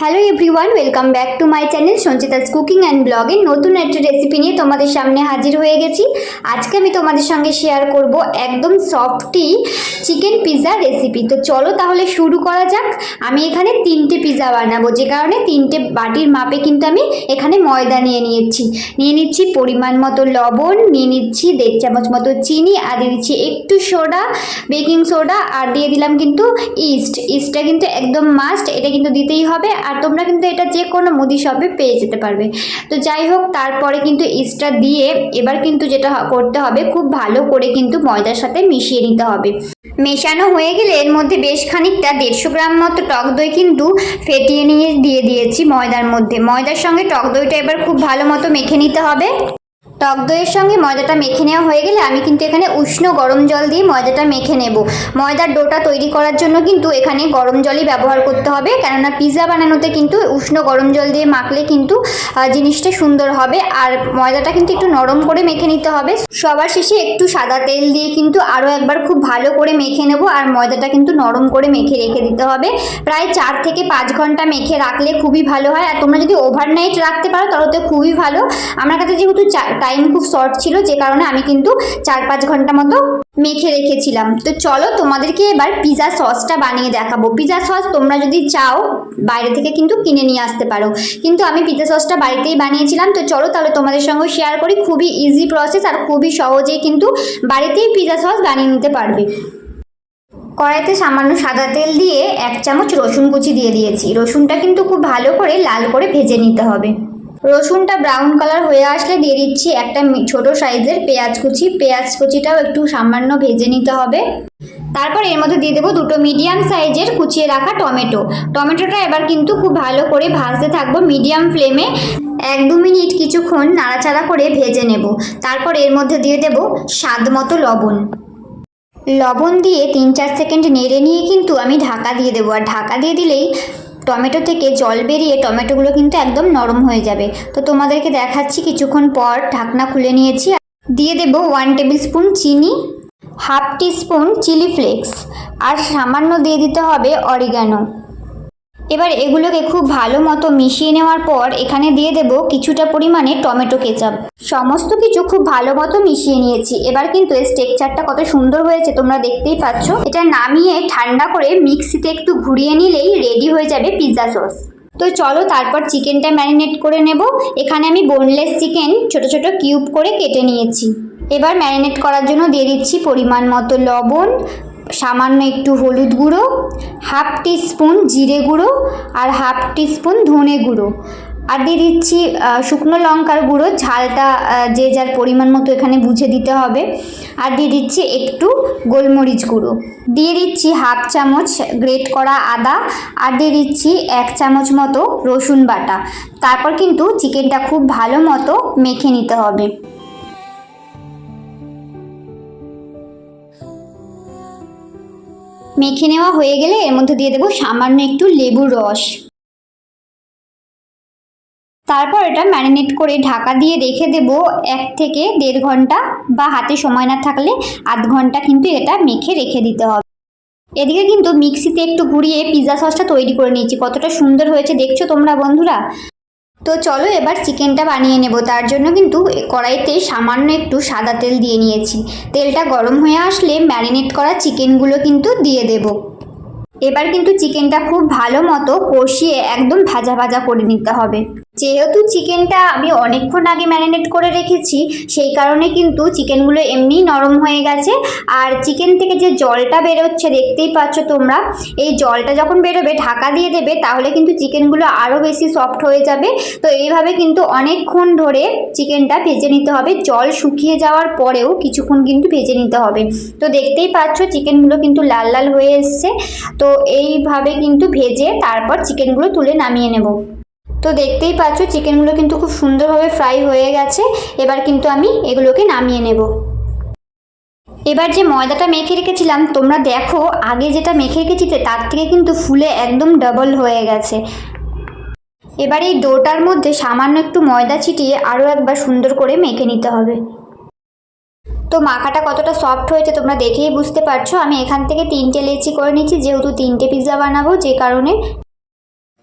Hello everyone welcome back to my channel Sanchita's cooking and ব্লগে নতুন একটা recipe নিয়ে তোমাদের সামনে হাজির হয়ে গেছি। আজকে আমি তোমাদের সঙ্গে শেয়ার করব একদম সফটি চিকেন পিৎজা রেসিপি তো চলো তাহলে শুরু করা যাক। আমি এখানে তিনটে পিৎজা বানাবো। যে কারণে তিনটে বাটির মাপে কিন্তু আমি এখানে ময়দা নিয়ে নিয়েছি। নিয়ে নিচ্ছি পরিমাণ মতো লবণ, নিয়ে নিচ্ছি দেড় চামচ মতো চিনি, আর দিয়ে দিচ্ছি একটু সোডা বেকিং সোডা আর দিয়ে দিলাম কিন্তু ইস্ট ইস্টটা কিন্তু একদম মাস্ট এটা কিন্তু দিতেই হবে। আর তোমরা কিন্তু এটা যে কোনো মুদি শপে পেয়ে যেতে পারবে। তো যাই হোক, তারপরে কিন্তু ইস্টটা দিয়ে এবার কিন্তু যেটা করতে হবে, খুব ভালো করে কিন্তু ময়দার সাথে মিশিয়ে নিতে হবে। মেশানো হয়ে গেলে এর মধ্যে বেশ খানিকটা দেড়শো গ্রাম মতো টক দই কিন্তু ফেটিয়ে নিয়ে দিয়ে দিয়েছি ময়দার মধ্যে। ময়দার সঙ্গে টক দইটা এবার খুব ভালো মতো মেখে নিতে হবে। টক দইয়ের সঙ্গে ময়দাটা মেখে নেওয়া হয়ে গেলে আমি কিন্তু এখানে উষ্ণ গরম জল দিয়ে ময়দাটা মেখে নেব। ময়দার ডোটা তৈরি করার জন্য কিন্তু এখানে গরম জলই ব্যবহার করতে হবে। কেননা পিৎজা বানানোতে কিন্তু উষ্ণ গরম জল দিয়ে মাখলে কিন্তু জিনিসটা সুন্দর হবে। আর ময়দাটা কিন্তু একটু নরম করে মেখে নিতে হবে। সবার শেষে একটু সাদা তেল দিয়ে কিন্তু আরও একবার খুব ভালো করে মেখে নেব। আর ময়দাটা কিন্তু নরম করে মেখে রেখে দিতে হবে। প্রায় চার থেকে পাঁচ ঘণ্টা মেখে রাখলে খুবই ভালো হয়। আর তোমরা যদি ওভারনাইট রাখতে পারো তাহলে তো খুবই ভালো। আমার কাছে যেহেতু টাইম খুব শর্ট ছিল, যে কারণে আমি কিন্তু চার পাঁচ ঘণ্টা মতো মেখে রেখেছিলাম। তো চলো তোমাদেরকে এবার পিৎজা সসটা বানিয়ে দেখাবো। পিৎজা সস তোমরা যদি চাও, বাইরে থেকে কিন্তু কিনে নিয়ে আসতে পারো। কিন্তু আমি পিজা সসটা বাড়িতেই বানিয়েছিলাম। তো চলো তাহলে তোমাদের সঙ্গে শেয়ার করি। খুবই ইজি প্রসেস আর খুবই সহজেই কিন্তু বাড়িতেই পিৎজা সস বানিয়ে নিতে পারবে। কড়াইতে সামান্য সাদা তেল দিয়ে এক চামচ রসুন কুচি দিয়ে দিয়েছি। রসুনটা কিন্তু খুব ভালো করে লাল করে ভেজে নিতে হবে। রসুনটা ব্রাউন কালার হয়ে আসলে দিয়ে দিচ্ছি একটা ছোট সাইজের পেঁয়াজ কুচি। পেঁয়াজ কুচিটাও একটু সামান্য ভেজে নিতে হবে। তারপর এর মধ্যে দিয়ে দেবো দুটো মিডিয়াম সাইজের কুচিয়ে রাখা টমেটো। টমেটোটা এবার কিন্তু খুব ভালো করে ভাজতে থাকব মিডিয়াম ফ্লেমে এক দু মিনিট কিছুক্ষণ নাড়াচাড়া করে ভেজে নেব। তারপর এর মধ্যে দিয়ে দেবো স্বাদ মতো লবণ। লবণ দিয়ে তিন চার সেকেন্ড নেড়ে নিয়ে কিন্তু আমি ঢাকা দিয়ে দেবো। আর ঢাকা দিয়ে দিলেই টমেটো থেকে জল বেরিয়ে টমেটোগুলো কিন্তু একদম নরম হয়ে যাবে। তো তোমাদেরকে দেখাচ্ছি কিছুক্ষণ পর ঢাকনা খুলে নিয়েছি। দিয়ে দেব ওয়ান টেবিল স্পুন চিনি half teaspoon chilli flakes আর সামান্য দিয়ে দিতে হবে অরিগানো এবার এগুলোকে খুব ভালো মতো মিশিয়ে নেওয়ার পর এখানে দিয়ে দেব কিছুটা পরিমাণে টমেটো কেচাপ। সমস্ত কিছু খুব ভালো মতো মিশিয়ে নিয়েছি। এবার কিন্তু এর স্টেকচারটা কত সুন্দর হয়েছে, তোমরা দেখতেই পাচ্ছ। এটা নামিয়ে ঠান্ডা করে মিক্সিতে একটু ঘুরিয়ে নিলেই রেডি হয়ে যাবে পিৎজা সস। তো চলো তারপর চিকেনটা ম্যারিনেট করে নেব। এখানে আমি বোনলেস চিকেন ছোট ছোট কিউব করে কেটে নিয়েছি। এবার ম্যারিনেট করার জন্য দিয়ে দিচ্ছি পরিমাণ মতো লবণ সামান্য একটু হলুদ গুঁড়ো, হাফ স্পুন জিরে গুঁড়ো আর হাফ স্পুন ধনে গুঁড়ো। আর দিয়ে দিচ্ছি শুকনো লঙ্কার গুঁড়ো, ঝালটা যে যার পরিমাণ মতো এখানে বুঝে দিতে হবে। আর দিয়ে দিচ্ছি একটু গোলমরিচ গুঁড়ো। দিয়ে দিচ্ছি হাফ চামচ গ্রেট করা আদা আর দিয়ে দিচ্ছি এক চামচ মতো রসুন বাটা। তারপর কিন্তু চিকেনটা খুব ভালো মতো মেখে নিতে হবে। মেখে নেওয়া হয়ে গেলে এর মধ্যে দিয়ে দেবো সামান্য একটু লেবুর রস। তারপর এটা ম্যারিনেট করে ঢাকা দিয়ে রেখে দেব এক থেকে দেড় ঘণ্টা বা হাতে সময় না থাকলে আধ ঘণ্টা কিন্তু এটা মেখে রেখে দিতে হবে। এদিকে কিন্তু মিক্সিতে একটু ঘুরিয়ে পিৎজা সসটা তৈরি করে নিয়েছি। কতটা সুন্দর হয়েছে দেখছ তোমরা বন্ধুরা? তো চলো এবার চিকেনটা বানিয়ে নেব। তার জন্য কিন্তু কড়াইতে সামান্য একটু সাদা তেল দিয়ে নিয়েছি। তেলটা গরম হয়ে আসলে ম্যারিনেট করা চিকেনগুলো কিন্তু দিয়ে দেব। এবার কিন্তু চিকেনটা খুব ভালো মতো কষিয়ে একদম ভাজা ভাজা করে নিতে হবে। যেহেতু চিকেনটা আমি অনেকক্ষণ আগে ম্যারিনেট করে রেখেছি, সেই কারণে কিন্তু চিকেনগুলো এমনিই নরম হয়ে গেছে। আর চিকেন থেকে যে জলটা বেরোচ্ছে, দেখতেই পাচ্ছ তোমরা, এই জলটা যখন বেরোবে, ঢাকা দিয়ে দেবে, তাহলে কিন্তু চিকেনগুলো আরও বেশি সফট হয়ে যাবে। তো এইভাবে কিন্তু অনেকক্ষণ ধরে চিকেনটা ভেজে নিতে হবে। জল শুকিয়ে যাওয়ার পরেও কিছুক্ষণ কিন্তু ভেজে নিতে হবে। তো দেখতেই পাচ্ছ চিকেনগুলো কিন্তু লাল লাল হয়ে এসছে। তো এইভাবে কিন্তু ভেজে তারপর চিকেনগুলো তুলে নামিয়ে নেব। তো দেখতেই পাচ্ছ চিকেনগুলো কিন্তু খুব সুন্দরভাবে ফ্রাই হয়ে গেছে। এবার কিন্তু আমি এগুলোকে নামিয়ে নেব। এবার যে ময়দাটা মেখে রেখেছিলাম, তোমরা দেখো, আগে যেটা মেখে রেখেছি তার থেকে কিন্তু ফুলে একদম ডাবল হয়ে গেছে। এবার এই ডোটার মধ্যে সামান্য একটু ময়দা ছিটিয়ে আরও একবার সুন্দর করে মেখে নিতে হবে। তো মাখাটা কতটা সফট হয়েছে তোমরা দেখেই বুঝতে পারছ। আমি এখান থেকে তিনটে লেচি করে নিচ্ছি যেহেতু তিনটে পিৎজা বানাবো, যে কারণে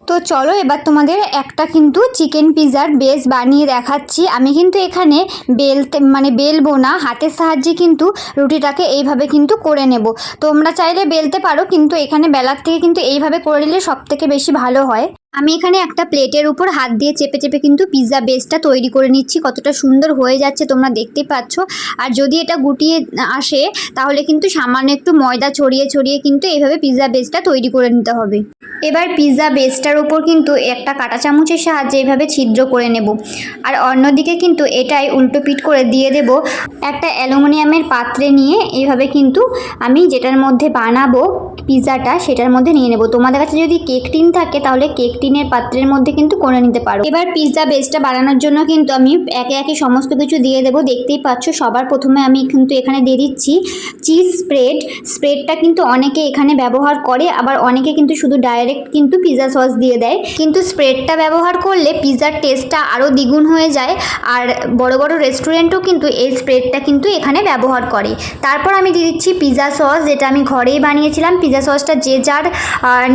তো চলো এবার তোমাদের একটা কিন্তু চিকেন পিজার বেস বানিয়ে দেখাচ্ছি। আমি কিন্তু এখানে বেলতে মানে বেলবো না, হাতের সাহায্যে কিন্তু রুটিটাকে এইভাবে কিন্তু করে নেব। তোমরা চাইলে বেলতে পারো, কিন্তু এখানে বেলার থেকে কিন্তু এইভাবে করে নিলে সব থেকে বেশি ভালো হয়। আমি এখানে একটা প্লেটের উপর হাত দিয়ে চেপে চেপে কিন্তু পিৎজা বেসটা তৈরি করে নিচ্ছি। কতটা সুন্দর হয়ে যাচ্ছে তোমরা দেখতেই পাচ্ছ। আর যদি এটা গুটিয়ে আসে, তাহলে কিন্তু সামান্য একটু ময়দা ছড়িয়ে ছড়িয়ে কিন্তু এইভাবে পিৎজা বেসটা তৈরি করে নিতে হবে। এবার পিৎজা বেসটার উপর কিন্তু একটা কাঁটা চামচের সাহায্যে এইভাবে ছিদ্র করে নেব। আর অন্যদিকে কিন্তু এটাই উল্টো পিট করে দিয়ে দেব। একটা অ্যালুমিনিয়ামের পাত্রে নিয়ে এইভাবে কিন্তু আমি যেটার মধ্যে বানাবো পিৎজাটা, সেটার মধ্যে নিয়ে নেব। তোমাদের কাছে যদি কেক টিন থাকে, তাহলে কেক টিনের পাত্রের মধ্যে কিন্তু করে নিতে পারো। এবার পিৎজা বেসটা বানানোর জন্য কিন্তু আমি একে একে সমস্ত কিছু দিয়ে দেবো। দেখতেই পাচ্ছ সবার প্রথমে আমি কিন্তু এখানে দিয়ে দিচ্ছি চিজ স্প্রেড স্প্রেডটা কিন্তু অনেকে এখানে ব্যবহার করে, আবার অনেকে কিন্তু শুধু ডাইরেক্ট কিন্তু পিৎজা সস দিয়ে দেয়। কিন্তু স্প্রেডটা ব্যবহার করলে পিৎজার টেস্টটা আরও দ্বিগুণ হয়ে যায়, আর বড় বড় রেস্টুরেন্টও কিন্তু এই স্প্রেডটা কিন্তু এখানে ব্যবহার করে। তারপর আমি দিয়ে দিচ্ছি পিৎজা সস যেটা আমি ঘরেই বানিয়েছিলাম। পিৎজা সসটা যে যার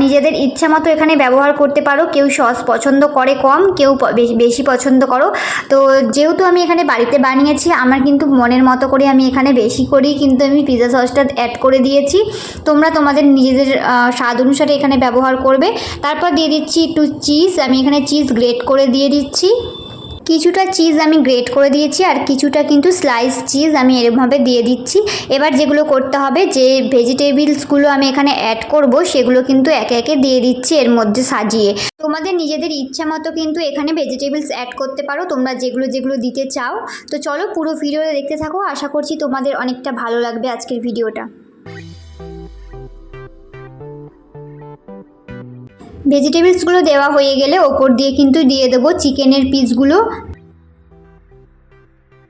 নিজেদের ইচ্ছা মতো এখানে ব্যবহার করতে পারো। কেউ সস পছন্দ করে কম, কেউ বেশি- পছন্দ করো। তো যেহেতু আমি এখানে বাড়িতে বানিয়েছি, আমার কিন্তু মনের মতো করে আমি এখানে বেশি করি, কিন্তু আমি পিৎজা সসটা অ্যাড করে দিয়েছি। তোমরা তোমাদের নিজেদের স্বাদ অনুসারে এখানে ব্যবহার করবে। তারপর দিয়ে দিচ্ছি একটু চিজ আমি এখানে চিজ গ্রেট করে দিয়ে দিচ্ছি। কিছুটা চিজ আমি গ্রেট করে দিয়েছি আর কিছুটা কিন্তু স্লাইস চিজ আমি এরকমভাবে দিয়ে দিচ্ছি। এবার যেগুলো করতে হবে, যে ভেজিটেবলসগুলো আমি এখানে অ্যাড করব, সেগুলো কিন্তু একে একে দিয়ে দিচ্ছি এর মধ্যে সাজিয়ে। তোমাদের নিজেদের ইচ্ছা মতো কিন্তু এখানে ভেজিটেবলস অ্যাড করতে পারো, তোমরা যেগুলো যেগুলো দিতে চাও। তো চলো পুরো ভিডিওটা দেখতে থাকো। আশা করছি তোমাদের অনেকটা ভালো লাগবে আজকের ভিডিওটা ভেজিটেবলসগুলো দেওয়া হয়ে গেলে ওপর দিয়ে কিন্তু দিয়ে দেবো চিকেনের পিসগুলো।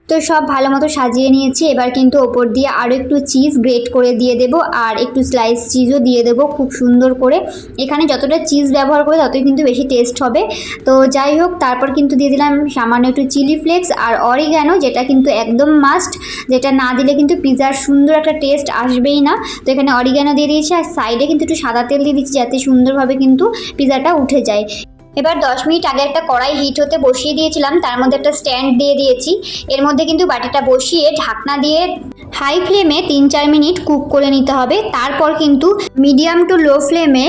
তো সব ভালো মতো সাজিয়ে নিয়েছি। এবার কিন্তু ওপর দিয়ে আরও একটু চিজ গ্রেট করে দিয়ে দেব আর একটু স্লাইস চিজও দিয়ে দেবো খুব সুন্দর করে। এখানে যতটা চিজ ব্যবহার করে ততই কিন্তু বেশি টেস্ট হবে। তো যাই হোক, তারপর কিন্তু দিয়ে দিলাম সামান্য একটু চিলি ফ্লেক্স আর অরিগ্যানো যেটা কিন্তু একদম মাস্ট যেটা না দিলে কিন্তু পিৎজার সুন্দর একটা টেস্ট আসবেই না। তো এখানে অরিগ্যানো দিয়ে দিয়েছি আর সাইডে কিন্তু একটু সাদা তেল দিয়ে দিচ্ছি যাতে সুন্দরভাবে কিন্তু পিৎজাটা উঠে যায়। এবার দশ মিনিট আগে একটা কড়াই হিট হতে বসিয়ে দিয়েছিলাম, তার মধ্যে একটা স্ট্যান্ড দিয়ে দিয়েছি। এর মধ্যে কিন্তু বাটিটা বসিয়ে ঢাকনা দিয়ে হাই ফ্লেমে তিন চার মিনিট কুক করে নিতে হবে। তারপর কিন্তু মিডিয়াম টু লো ফ্লেমে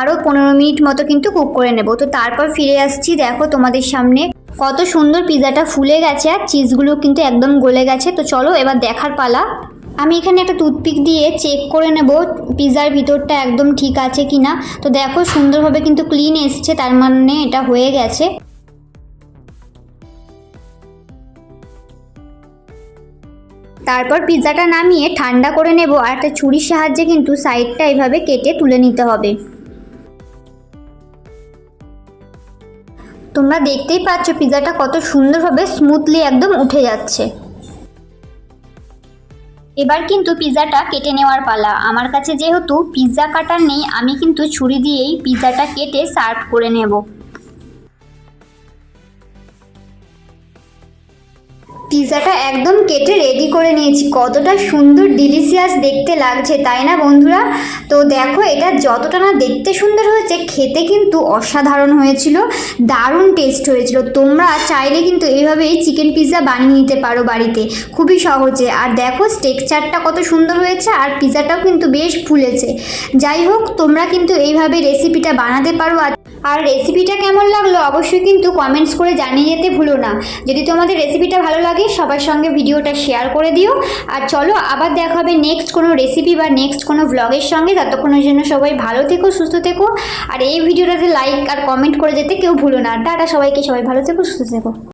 আরও পনেরো মিনিট মতো কিন্তু কুক করে নেব। তো তারপর ফিরে আসছি, দেখো তোমাদের সামনে। কত সুন্দর পিৎজাটা ফুলে গেছে আর চিজগুলো কিন্তু একদম গলে গেছে। তো চলো এবার দেখার পালা। আমি এখানে একটা টুথপিক দিয়ে চেক করে নেব পিৎজার ভিতরটা একদম ঠিক আছে কি না তো দেখো, সুন্দরভাবে কিন্তু ক্লিন এসছে, তার মানে এটা হয়ে গেছে। তারপর পিৎজাটা নামিয়ে ঠান্ডা করে নেব, আর একটা ছুরির সাহায্যে কিন্তু সাইডটা এভাবে কেটে তুলে নিতে হবে। তোমরা দেখতেই পাচ্ছ পিৎজাটা কত সুন্দরভাবে স্মুথলি একদম উঠে যাচ্ছে। এবার কিন্তু পিৎজাটা কেটে নেওয়ার পালা। আমার কাছে যেহেতু পিৎজা কাটার নেই, আমি কিন্তু ছুরি দিয়েই পিৎজাটা কেটে সার্ভ করে নেব। পিৎজাটা একদম কেটে রেডি করে নিয়েছি। কতটা সুন্দর ডিলিশিয়াস দেখতে লাগছে, তাই না বন্ধুরা? তো দেখো, এটা যতটা না দেখতে সুন্দর হয়েছে, খেতে কিন্তু অসাধারণ হয়েছিল, দারুণ টেস্ট হয়েছিল। তোমরা চাইলে কিন্তু এইভাবেই চিকেন পিৎজা বানিয়ে নিতে পারো বাড়িতে। খুবই সহজে। আর দেখো টেক্সচারটা কত সুন্দর হয়েছে, আর পিৎজাটাও কিন্তু বেশ ফুলেছে। যাই হোক, তোমরা কিন্তু এইভাবে রেসিপিটা বানাতে পারো। আর আর রেসিপিটা কেমন লাগল অবশ্যই কিন্তু কমেন্টস করে জানিয়ে যেতে ভুলো না। যদি তোমাদের রেসিপিটা ভালো লাগে, সবার সঙ্গে ভিডিওটা শেয়ার করে দিও। আর চলো, আবার দেখা হবে নেক্সট কোনো রেসিপি বা নেক্সট কোনো ব্লগের সঙ্গে। ততক্ষণের জন্য সবাই ভালো থেকো, সুস্থ থেকো। আর এই ভিডিওটাতে লাইক আর কমেন্ট করে যেতে কেউ ভুলো না। টাটা সবাইকে, সবাই ভালো থেকো, সুস্থ থেকো।